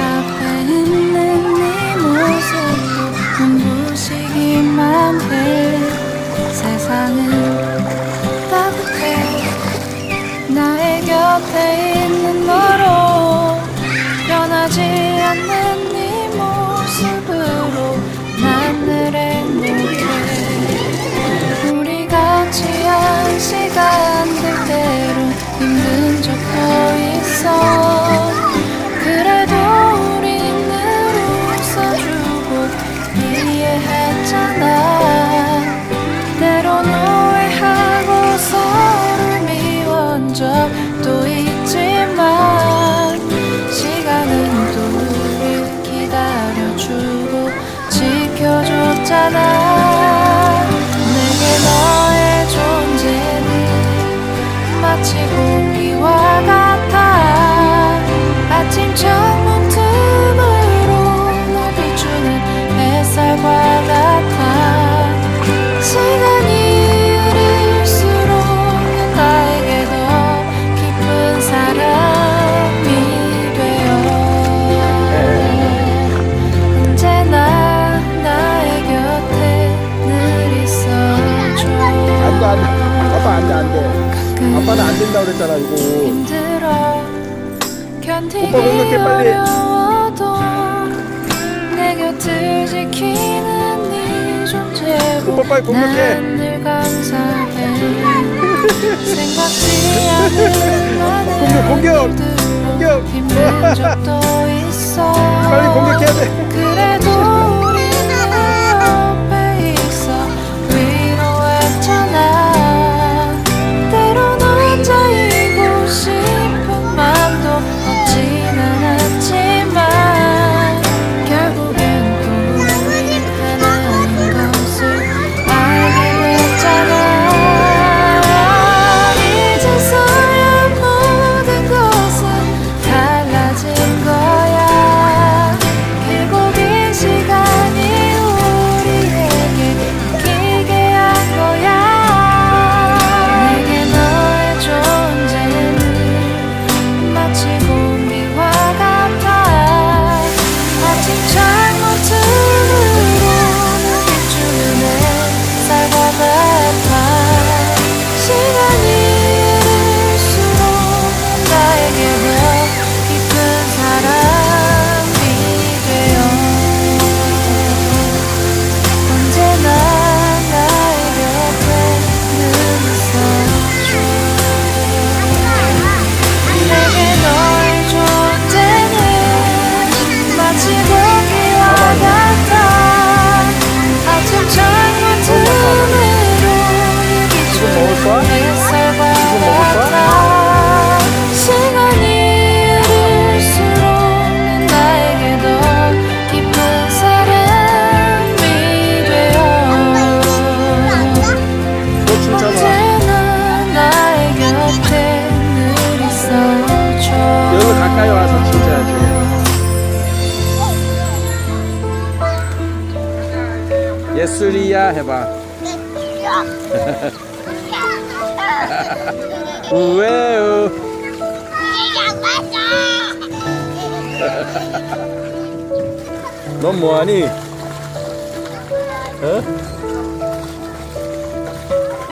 앞에 있는 네 모습도 눈부시기만 해. 세상은 거잖아. 내게 너의 존재는 마치 공기와 같아. 아침처럼 안 아빠 안 돼, 안 돼. 아빠는 안 된다고 그랬잖아, 이거. 오빠 공격해, 빨리. 오빠 빨리 공격해. 공격, 공격, 공격. 빨리 공격해야 돼. 예술이야 해봐. 우에우. 넌 뭐하니? 어?